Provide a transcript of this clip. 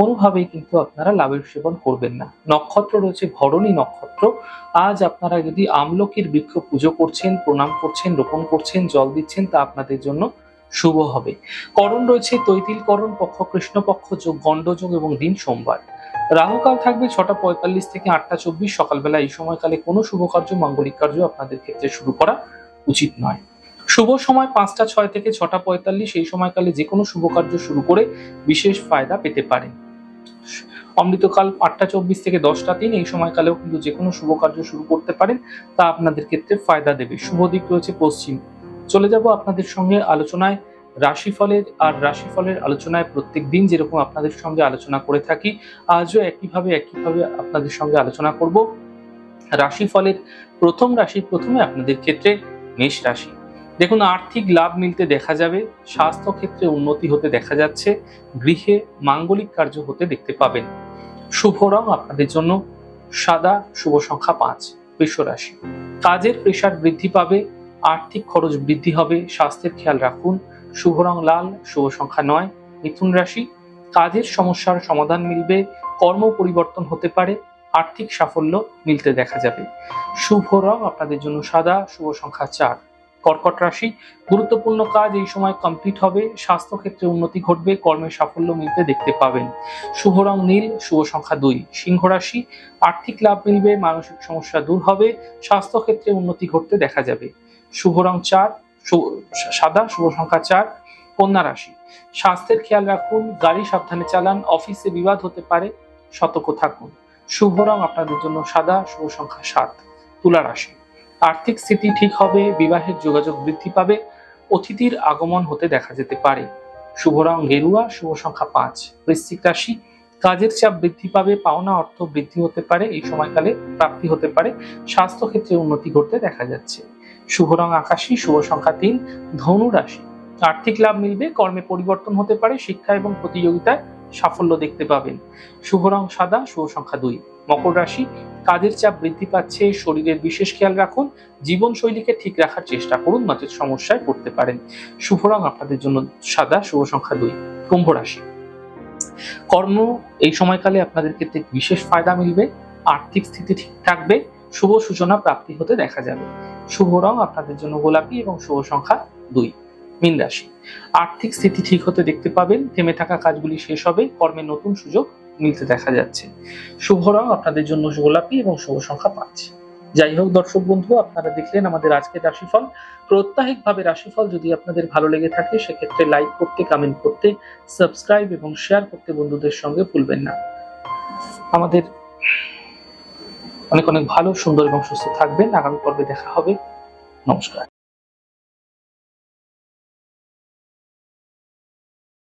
কোনোভাবেই কিন্তু আপনারা লাভের সেবন করবেন না। নক্ষত্র রয়েছে ভরণী নক্ষত্র। আজ আপনারা যদি আমলকির বৃক্ষ পুজো করছেন, প্রণাম করছেন, রোপণ করছেন, জল দিচ্ছেন, তা আপনাদের জন্য শুভ হবে। করণ রয়েছে তৈতিল করণ, পক্ষ কৃষ্ণপক্ষ যোগ গণ্ডযোগ এবং দিন সোমবার। রাহুকাল থাকবে ছটা পঁয়তাল্লিশ থেকে আটটা চব্বিশ। সকালবেলা এই সময়কালে কোনো শুভ কার্য, মাঙ্গলিক কার্য আপনাদের ক্ষেত্রে শুরু করা উচিত নয়। শুভ সময় পাঁচটা ছয় থেকে ছটা পঁয়তাল্লিশ। এই সময়কালে যে কোনো শুভ কার্য শুরু করে বিশেষ ফায়দা পেতে পারেন। অমৃতকাল আটটা চব্বিশ থেকে দশটা তিন, এই সময়কালেও কিন্তু যে কোনো শুভ কার্য শুরু করতে পারেন, তা আপনাদের ক্ষেত্রে ফায়দা দেবে। শুভ দিক রয়েছে পশ্চিম। চলে যাব আপনাদের সঙ্গে আলোচনায়। রাশিফলের আর রাশিফলের আলোচনায় প্রত্যেক দিন যেরকম আপনাদের সঙ্গে আলোচনা করে থাকি, আজও একইভাবে একইভাবে আপনাদের সঙ্গে আলোচনা করব। রাশিফলের প্রথম রাশি প্রথমে আপনাদের ক্ষেত্রে মেষ রাশি। দেখুন, আর্থিক লাভ মিলতে দেখা যাবে স্বাস্থ্য ক্ষেত্রে উন্নতি হতে দেখা যাচ্ছে, গৃহে মাঙ্গলিক কার্য হতে দেখতে পাবেন। শুভ রং আপনাদের জন্য, সাদা শুভ সংখ্যা পাঁচ রাশি। কাজের প্রেশার বৃদ্ধি পাবে, আর্থিক খরচ বৃদ্ধি হবে, স্বাস্থ্যের খেয়াল রাখুন, শুভ রং লাল, শুভ সংখ্যা নয়, মিথুন রাশি। কাজের সমস্যার সমাধান মিলবে, কর্ম পরিবর্তন হতে পারে, আর্থিক সাফল্য মিলতে দেখা যাবে। শুভ রং আপনাদের জন্য সাদা, শুভ সংখ্যা চার। কর্কট রাশি। গুরুত্বপূর্ণ কাজ এই সময় কমপ্লিট হবে। স্বাস্থ্য ক্ষেত্রে উন্নতি ঘটবে, কর্মের সাফল্য মিলতে দেখতে পাবেন। শুভ রং নীল, শুভ সংখ্যা দুই। সিংহ রাশি, আর্থিক লাভ মিলবে, মানসিক সমস্যা দূর হবে স্বাস্থ্য ক্ষেত্রে উন্নতি ঘটতে দেখা যাবে। শুভ রং চার সাদা, শুভ সংখ্যা চার। কন্যা রাশি, স্বাস্থ্যের খেয়াল রাখুন, গাড়ি সাবধানে চালান, অফিসে বিবাদ হতে পারে, সতর্ক থাকুন। শুভ রং আপনাদের জন্য সাদা, শুভ সংখ্যা সাত। তুলা রাশি আর্থিক স্থিতি ঠিক হবে, বিবাহের যোগাযোগ বৃদ্ধি পাবে, অতিথির আগমন হতে দেখা যেতে পারে। শুভ রং গেরুয়া, শুভ সংখ্যা পাঁচ। বৃশ্চিক রাশি, কাজের চাপ বৃদ্ধি পাবে, পাওনা অর্থ বৃদ্ধি হতে পারে, এই সময়কালে প্রাপ্তি হতে পারে স্বাস্থ্য ক্ষেত্রে উন্নতি ঘটতে দেখা যাচ্ছে। শুভ রং আকাশী, শুভ সংখ্যা তিন, ধনু রাশি। আর্থিক লাভ মিলবে, কর্মে পরিবর্তন হতে পারে, শিক্ষা এবং প্রতিযোগিতায় সাফল্য দেখতে পাবেন। শুভ রং সাদা, শুভ সংখ্যা দুই। মকর রাশি, কাজের চাপ বৃদ্ধি পাচ্ছে, শরীরের বিশেষ খেয়াল রাখুন, জীবনশৈলীকে ঠিক রাখার চেষ্টা করুন নচে সমস্যায় পড়তে পারেন। শুভ রং আপনাদের জন্য সাদা, শুভ সংখ্যা দুই, কুম্ভ রাশি। কর্ম এই সময়কালে আপনাদের ক্ষেত্রে বিশেষ ফায়দা মিলবে, আর্থিক স্থিতি ঠিক থাকবে, শুভ সূচনা প্রাপ্তি হতে দেখা যাবে। শুভ রং আপনাদের জন্য গোলাপি এবং শুভ সংখ্যা দুই, মীন রাশি। আর্থিক স্থিতি ঠিক হতে দেখতে পাবেন, থেমে থাকা কাজগুলি শেষ হবে, কর্মে নতুন সুযোগ মিলতে দেখা যাচ্ছে। শুভ রং আপনাদের জন্য গোলাপি এবং শুভ সংখ্যা পাঁচ যাই হোক দর্শক বন্ধু, আপনারা দেখলেন আমাদের আজকের রাশিফল। প্রত্যাহিকভাবে রাশিফল যদি আপনাদের ভালো লেগে থাকে, সেক্ষেত্রে লাইক করতে কমেন্ট করতে সাবস্ক্রাইব এবং শেয়ার করতে বন্ধুদের সঙ্গে ভুলবেন না। আমাদের অনেক অনেক ভালো, সুন্দর এবং সুস্থ থাকবেন। আগামী পর্বে দেখা হবে। নমস্কার।